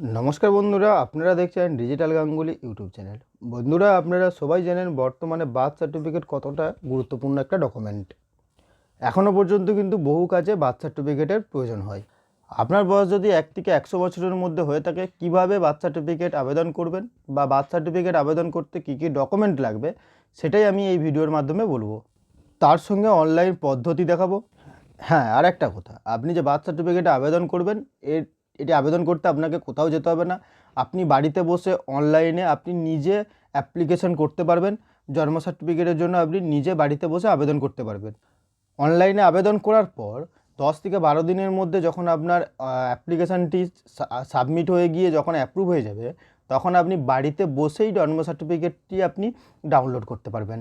নমস্কার বন্ধুরা, আপনারা দেখছেন ডিজিটাল গাঙ্গুলি ইউটিউব চ্যানেল বন্ধুরা, আপনারা সবাই জানেন বর্তমানে বার্থ সার্টিফিকেট কতটা গুরুত্বপূর্ণ একটা ডকুমেন্ট এখনও পর্যন্ত কিন্তু বহু কাজে বার্থ সার্টিফিকেটের প্রয়োজন হয়। আপনার বয়স যদি এক থেকে একশো বছরের মধ্যে হয়ে থাকে, কীভাবে বার্থ সার্টিফিকেট আবেদন করবেন বা বার্থ সার্টিফিকেট আবেদন করতে কী কী ডকুমেন্ট লাগবে, সেটাই আমি এই ভিডিওর মাধ্যমে বলব। তার সঙ্গে অনলাইন পদ্ধতি দেখাবো। হ্যাঁ আর একটা কথা। আপনি যে বার্থ সার্টিফিকেটে আবেদন করবেন, এর এটি আবেদন করতে আপনাকে কোথাও যেতে হবে না। আপনি বাড়িতে বসে অনলাইনে আপনি নিজে অ্যাপ্লিকেশন করতে পারবেন। জন্ম সার্টিফিকেটের জন্য আপনি নিজে বাড়িতে বসে আবেদন করতে পারবেন। অনলাইনে আবেদন করার পর দশ থেকে বারো দিনের মধ্যে যখন আপনার অ্যাপ্লিকেশানটি সাবমিট হয়ে গিয়ে যখন অ্যাপ্রুভ হয়ে যাবে, তখন আপনি বাড়িতে বসেই জন্ম সার্টিফিকেটটি আপনি ডাউনলোড করতে পারবেন।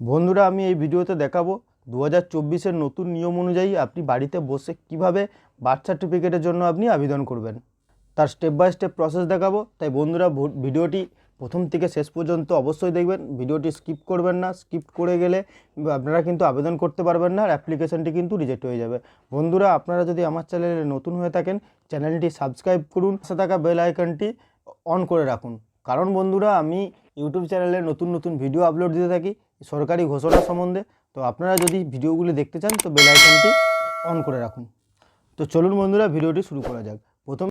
বন্ধুরা, আমি এই ভিডিওতে দেখাবো দু হাজার চব্বিশের নতুন নিয়ম অনুযায়ী আপনি বাড়িতে বসে কীভাবে বার্থ সার্টিফিকেটের জন্য আপনি আবেদন করবেন। তার স্টেপ বাই স্টেপ প্রসেস দেখাবো। তাই বন্ধুরা ভিডিওটি প্রথম থেকে শেষ পর্যন্ত অবশ্যই দেখবেন। ভিডিওটি স্কিপ করবেন না। স্কিপ করে গেলে আপনারা কিন্তু আবেদন করতে পারবেন না আর অ্যাপ্লিকেশনটি কিন্তু রিজেক্ট হয়ে যাবে। বন্ধুরা, আপনারা যদি আমার চ্যানেলে নতুন হয়ে থাকেন, চ্যানেলটি সাবস্ক্রাইব করুন। পাশে থাকা বেল আইকনটি অন করে রাখুন। কারণ বন্ধুরা, আমি ইউটিউব চ্যানেলে নতুন নতুন ভিডিও আপলোড দিতে থাকি। সরকারি ঘোষণা সম্বন্ধে। তো আপনারা যদি ভিডিওগুলি দেখতে চান, তো বেল আইকনটি অন করে রাখুন। তো চলুন বন্ধুরা, ভিডিওটি শুরু করা যাক। প্রথম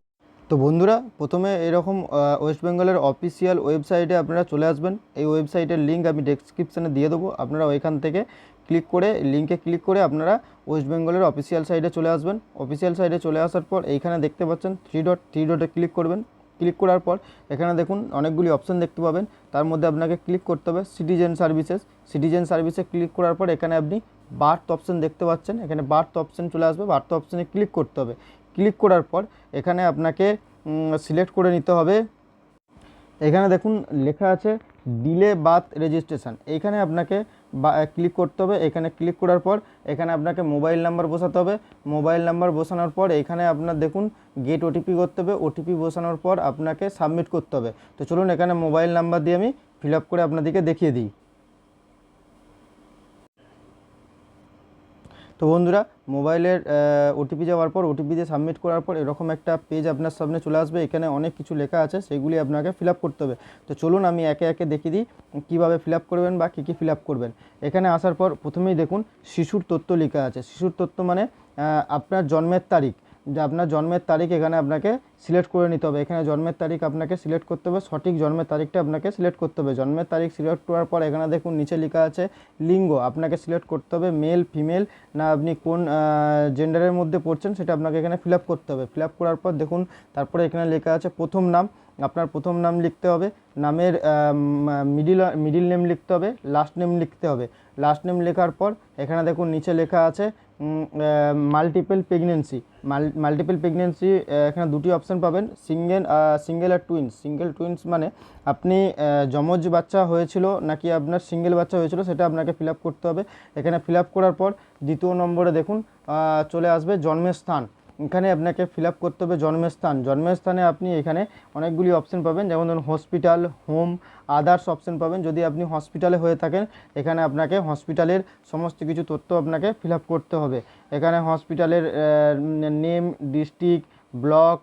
তো বন্ধুরা, প্রথমে এরকম ওয়েস্ট বেঙ্গলের অফিসিয়াল ওয়েবসাইটে আপনারা চলে আসবেন। এই ওয়েবসাইটের লিঙ্ক আমি ডেসক্রিপশানে দিয়ে দেবো। আপনারা ওইখান থেকে ক্লিক করে লিঙ্কে ক্লিক করে আপনারা ওয়েস্ট বেঙ্গলের অফিসিয়াল সাইটে চলে আসবেন। অফিসিয়াল সাইটে চলে আসার পর এইখানে দেখতে পাচ্ছেন থ্রি ডট থ্রি ডটে ক্লিক করবেন। ক্লিক করার পর এখানে দেখুন অনেকগুলি অপশন দেখতে পাবেন। তার মধ্যে আপনাকে ক্লিক করতে হবে সিটিজেন সার্ভিসেস। সিটিজেন সার্ভিসে ক্লিক করার পর এখানে আপনি বার্থ অপশন দেখতে পাচ্ছেন। এখানে বার্থ অপশন চলে আসবে। বার্থ অপশনে ক্লিক করতে হবে। ক্লিক করার পর এখানে আপনাকে সিলেক্ট করে নিতে হবে। এখানে দেখুন লেখা আছে ডিলে বাথ রেজিস্ট্রেশন এইখানে আপনাকে ক্লিক করতে হবে। এখানে ক্লিক করার পর এখানে আপনাকে মোবাইল নাম্বার বসাতে হবে। মোবাইল নাম্বার বসানোর পর এখানে আপনার দেখুন গেট ওটিপি করতে হবে। ওটিপি বসানোর পর আপনাকে সাবমিট করতে হবে। তো চলুন এখানে মোবাইল নাম্বার দিয়ে আমি ফিল আপ করে আপনাদেরকে দেখিয়ে দিই। তো বন্ধুরা, মোবাইলের ওটিপি যাওয়ার পর ওটিপি দিয়ে সাবমিট করার পর এরকম একটা পেজ আপনার সামনে চলে আসবে। এখানে অনেক কিছু লেখা আছে, সেগুলি আপনাকে ফিল করতে হবে। তো চলুন আমি একে একে দেখিয়ে দিই কীভাবে ফিল করবেন বা কী কী ফিল করবেন। এখানে আসার পর প্রথমেই দেখুন, শিশুর তথ্য লেখা আছে। শিশুর তথ্য মানে আপনার জন্মের তারিখ। যে আপনার জন্মের তারিখ এখানে আপনাকে সিলেক্ট করে নিতে হবে। এখানে জন্মের তারিখ আপনাকে সিলেক্ট করতে হবে, সঠিক জন্মের তারিখটা আপনাকে সিলেক্ট করতে হবে। জন্মের তারিখ সিলেক্ট করার পর এখানে দেখুন নিচে লেখা আছে লিঙ্গ, আপনাকে সিলেক্ট করতে হবে মেল ফিমেল না আপনি কোন জেন্ডারের মধ্যে পড়ছেন সেটা আপনাকে এখানে ফিল করতে হবে। ফিল করার পর দেখুন, তারপরে এখানে লেখা আছে প্রথম নাম আপনার প্রথম নাম লিখতে হবে, নামের মিডিল মিডিল নেম লিখতে হবে লাস্ট নেম লিখতে হবে। লাস্ট নেম লেখার পর এখানে দেখুন, নিচে লেখা আছে মাল্টিপল প্রেগনেন্সি মাল্টিপল প্রেগনেন্সি এখানে দুটি অপশান পাবেন সিঙ্গেল সিঙ্গেল আর টুইন্স সিঙ্গেল টুইন্স মানে আপনি যমজ বাচ্চা হয়েছিল নাকি আপনার সিঙ্গেল বাচ্চা হয়েছিল, সেটা আপনাকে ফিল করতে হবে। এখানে ফিল করার পর দ্বিতীয় নম্বরে দেখুন চলে আসবে জন্মের স্থান। এখানে আপনাকে ফিল করতে হবে জন্মস্থান। জন্মস্থানে আপনি এখানে অনেকগুলি অপশন পাবেন, যেমন ধরুন হসপিটাল হোম আদার্স অপশন পাবেন। যদি আপনি হসপিটালে হয়ে থাকেন, এখানে আপনাকে হসপিটালের সমস্ত কিছু তথ্য আপনাকে ফিল করতে হবে। এখানে হসপিটালের নেম ডিস্ট্রিক্ট ব্লক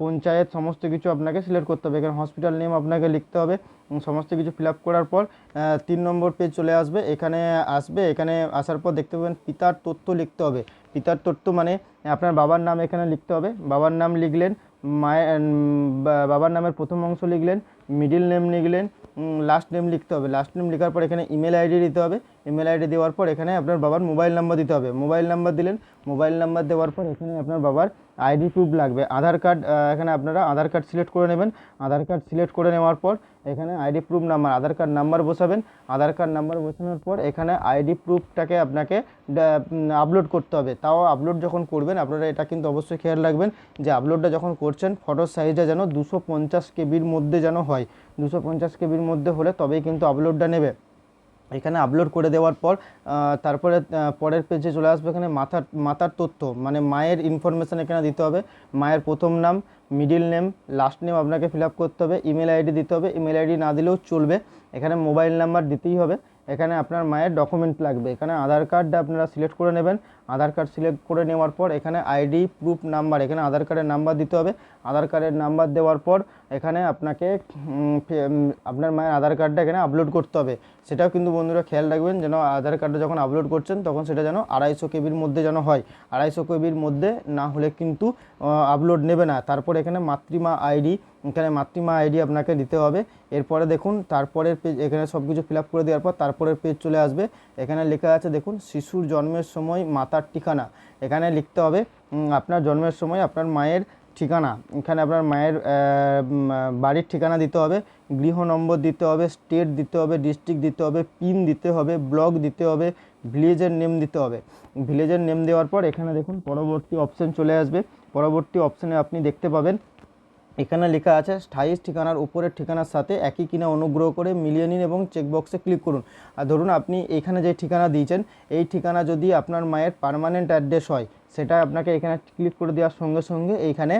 পঞ্চায়েত সমস্ত কিছু আপনাকে সিলেক্ট করতে হবে। এখানে হসপিটাল নেম আপনাকে লিখতে হবে। সমস্ত কিছু ফিল করার পর তিন নম্বর পেজ চলে আসবে। এখানে আসবে, এখানে আসার পর দেখতে পাবেন পিতার তথ্য লিখতে হবে। পিতার তথ্য মানে আপনার বাবার নাম এখানে লিখতে হবে। বাবার নাম লিখলেন, মায়ের বাবার নামের প্রথম অংশ লিখলেন মিডিল নেম লিখলেন লাস্ট নেম লিখতে হবে। লাস্ট নেম লেখার পর এখানে ইমেল আইডি দিতে হবে। ইমেল আইডি দেওয়ার পর এখানে আপনার বাবার মোবাইল নাম্বার দিতে হবে। মোবাইল নাম্বার দিলেন মোবাইল নাম্বার দেওয়ার পর এখানে আপনার বাবার আইডি প্রুফ লাগবে। আধার কার্ড এখানে আপনারা আধার কার্ড সিলেক্ট করে নেবেন। আধার কার্ড সিলেক্ট করে নেওয়ার পর এখানে ID proof number Aadhaar card number বসাবেন। আধার কার্ড নাম্বার বসানোর পর এখানে আইডি প্রুফটাকে আপনাকে আপলোড করতে হবে। তাও আপলোড যখন করবেন, আপনারা এটা কিন্তু অবশ্যই খেয়াল রাখবেন যে আপলোডটা যখন করছেন ফটোর সাইজটা যেন দুশো পঞ্চাশ কেবির মধ্যে যেন হয়। দুশো পঞ্চাশ কেবির মধ্যে হলে তবেই কিন্তু আপলোডটা নেবে। এখানে আপলোড করে দেওয়ার পর তারপরে পরের পেজে চলে আসবে এখানে মাথার মাতার তথ্য মানে মায়ের ইনফরমেশান এখানে দিতে হবে। মায়ের প্রথম নাম মিডিল নেম লাস্ট নেম আপনাকে ফিল আপ করতে হবে ইমেল আইডি দিতে হবে। ইমেল আইডি না দিলেও চলবে। এখানে মোবাইল নাম্বার দিতেই হবে। এখানে আপনার মায়ের ডকুমেন্ট লাগবে। এখানে আধার কার্ডটা আপনারা সিলেক্ট করে নেবেন। আধার কার্ড সিলেক্ট করে নেওয়ার পর এখানে আইডি, প্রুফ নাম্বার, এখানে আধার কার্ডের নাম্বার দিতে হবে। আধার কার্ডের নাম্বার দেওয়ার পর এখানে আপনাকে আপনার মায়ের আধার কার্ডটা এখানে আপলোড করতে হবে। সেটাও কিন্তু বন্ধুরা খেয়াল রাখবেন যেন আধার কার্ডটা যখন আপলোড করছেন তখন সেটা যেন আড়াইশো কেবির মধ্যে যেন হয়। আড়াইশো কেবির মধ্যে না হলে কিন্তু আপলোড নেবে না। তারপর এখানে মাতৃমা আইডি, এখানে মাতৃমা আইডি আপনাকে দিতে হবে। এরপরে দেখুন, তারপরের পেজ এখানে সব কিছু ফিল করে দেওয়ার পর তারপরের পেজ চলে আসবে। এখানে লেখা আছে দেখুন, শিশুর জন্মের সময় মাতার ঠিকানা। এখানে লিখতে হবে আপনার জন্মের সময় আপনার মায়ের ঠিকানা। এখানে আপনার মায়ের বাড়ির ঠিকানা দিতে হবে, গৃহ নম্বর দিতে হবে, স্টেট দিতে হবে, ডিস্ট্রিক্ট দিতে হবে, পিন দিতে হবে, ব্লক দিতে হবে, ভিলেজের নেম দিতে হবে। ভিলেজের নেম দেওয়ার পর এখানে দেখুন, পরবর্তী অপশান চলে আসবে। পরবর্তী অপশানে আপনি দেখতে পাবেন এখানে লেখা আছে, স্থায়ী ঠিকানার উপরের ঠিকানার সাথে একই কিনা অনুগ্রহ করে মিলিয়ে নিন এবং চেকবক্সে ক্লিক করুন। আর ধরুন আপনি এখানে যে ঠিকানা দিয়েছেন, এই ঠিকানা যদি আপনার মায়ের পার্মানেন্ট অ্যাড্রেস হয়, সেটা আপনাকে এখানে ক্লিক করে দেওয়ার সঙ্গে সঙ্গে এইখানে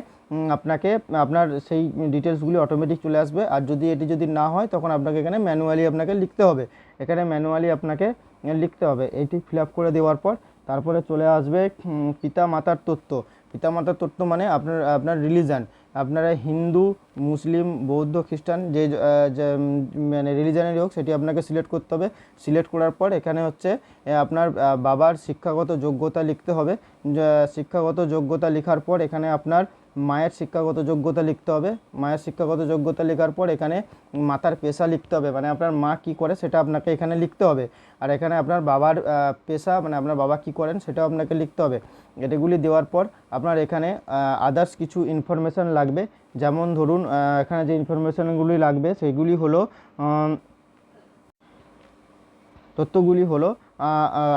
আপনাকে, আপনার সেই ডিটেলসগুলি অটোমেটিক চলে আসবে। আর যদি এটি যদি না হয়, তখন আপনাকে এখানে ম্যানুয়ালি আপনাকে লিখতে হবে। এখানে ম্যানুয়ালি আপনাকে লিখতে হবে। এইটি ফিল করে দেওয়ার পর তারপরে চলে আসবে পিতা মাতার তথ্য। পিতা মাতার তথ্য মানে আপনার আপনার রিলিজান আপনারা হিন্দু, মুসলিম, বৌদ্ধ, খ্রিস্টান, যে মানে রিলিজনেরই হোক, সেটি আপনাকে সিলেক্ট করতে হবে। সিলেক্ট করার পর এখানে হচ্ছে আপনার বাবার শিক্ষাগত যোগ্যতা লিখতে হবে। শিক্ষাগত যোগ্যতা লেখার পর এখানে আপনার মায়ের শিক্ষাগত যোগ্যতা লিখতে হবে। মায়ের শিক্ষাগত যোগ্যতা লেখার পর এখানে মাতার পেশা লিখতে হবে। মানে আপনার মা কি করে সেটা আপনাকে এখানে লিখতে হবে। আর এখানে আপনার বাবার পেশা মানে আপনার বাবা কি করেন সেটাও আপনাকে লিখতে হবে। এটাগুলি দেওয়ার পর আপনার এখানে আদার্স কিছু ইনফরমেশান লাগবে। যেমন ধরুন এখানে যে ইনফরমেশানগুলি লাগবে সেগুলি হলো তথ্যগুলি হলো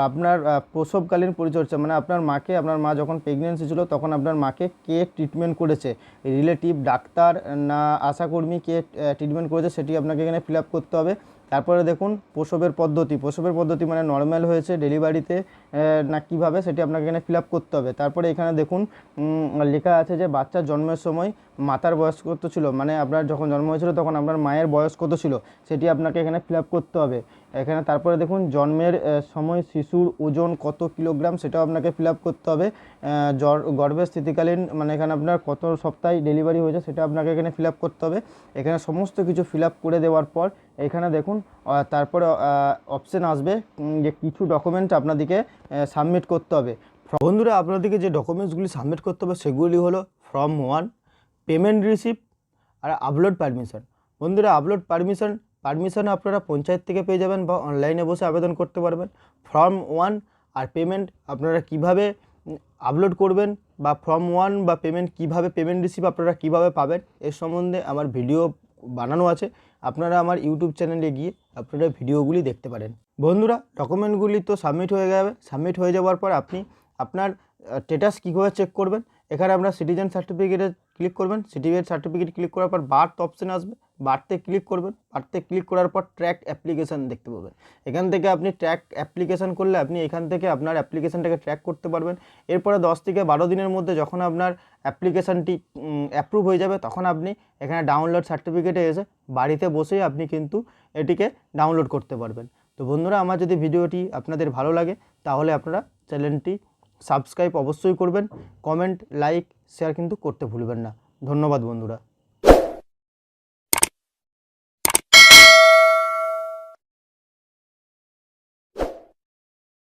আপনার প্রসবকালীন পরিচর্যা মানে আপনার মাকে, আপনার মা যখন প্রেগনেন্সি ছিল, তখন আপনার মাকে কে ট্রিটমেন্ট করেছে? রিলেটিভ ডাক্তার, না আশাকর্মী কে ট্রিটমেন্ট করেছে, সেটি আপনাকে এখানে ফিল আপ করতে হবে। তারপরে দেখুন প্রসবের পদ্ধতি। প্রসবের পদ্ধতি মানে নর্মাল হয়েছে ডেলিভারিতে না কীভাবে সেটি আপনাকে এখানে ফিল করতে হবে। তারপরে এখানে দেখুন লেখা আছে যে বাচ্চার জন্মের সময় মাতার বয়স কত ছিল? মানে আপনার যখন জন্ম হয়েছিল তখন আপনার মায়ের বয়স কত ছিল? সেটি আপনাকে এখানে ফিল করতে হবে। এখানে তারপরে দেখুন, জন্মের সময় শিশুর ওজন কত কিলোগ্রাম সেটাও আপনাকে ফিল করতে হবে। জ্বর গর্ভের স্থিতিকালীন মানে এখানে আপনার কত সপ্তাহে ডেলিভারি হয়েছে সেটা আপনাকে এখানে ফিল করতে হবে। এখানে সমস্ত কিছু ফিল করে দেওয়ার পর এখানে দেখুন তারপরে অপশন আসবে যে কিছু ডকুমেন্ট আপনাদেরকে সাবমিট করতে হবে। বন্ধুরা, আপনাদেরকে যে ডকুমেন্টসগুলি সাবমিট করতে হবে, সেগুলি হলো ফর্ম ওয়ান পেমেন্ট রিসিপ্ট আর আপলোড পারমিশন বন্ধুরা আপলোড পারমিশন পারমিশন আপনারা পঞ্চায়েত থেকে পেয়ে যাবেন বা অনলাইনে বসে আবেদন করতে পারবেন। ফর্ম ওয়ান আর পেমেন্ট আপনারা কীভাবে আপলোড করবেন বা ফর্ম ওয়ান বা পেমেন্ট কীভাবে পেমেন্ট রিসিভ আপনারা কীভাবে পাবেন এর সম্বন্ধে আমার ভিডিও বানানো আছে। আপনারা আমার ইউটিউব চ্যানেলে গিয়ে আপনারা ভিডিওগুলি দেখতে পারেন। বন্ধুরা ডকুমেন্টগুলি তো সাবমিট হয়ে যাবে। সাবমিট হয়ে যাওয়ার পর আপনি আপনার স্টেটাস কীভাবে চেক করবেন? এখানে আপনার সিটিজেন সার্টিফিকেটে ক্লিক করবেন। সিটিজেন সার্টিফিকেট ক্লিক করার পর বার্থ অপশান আসবে। বার্থে ক্লিক করবেন। বাড়তে ক্লিক করার পর ট্র্যাক অ্যাপ্লিকেশান দেখতে পাবেন। এখান থেকে আপনি ট্র্যাক অ্যাপ্লিকেশান করলে আপনি এখান থেকে আপনার অ্যাপ্লিকেশানটাকে ট্র্যাক করতে পারবেন। এরপরে দশ থেকে বারো দিনের মধ্যে যখন আপনার অ্যাপ্লিকেশানটি অ্যাপ্রুভ হয়ে যাবে, তখন আপনি এখানে ডাউনলোড সার্টিফিকেটে এসে বাড়িতে বসেই আপনি কিন্তু এটিকে ডাউনলোড করতে পারবেন। তো বন্ধুরা, আমার যদি ভিডিওটি আপনাদের ভালো লাগে, তাহলে আপনারা চ্যানেলটি সাবস্ক্রাইব অবশ্যই করবেন। কমেন্ট লাইক শেয়ার কিন্তু করতে ভুলবেন না। ধন্যবাদ বন্ধুরা।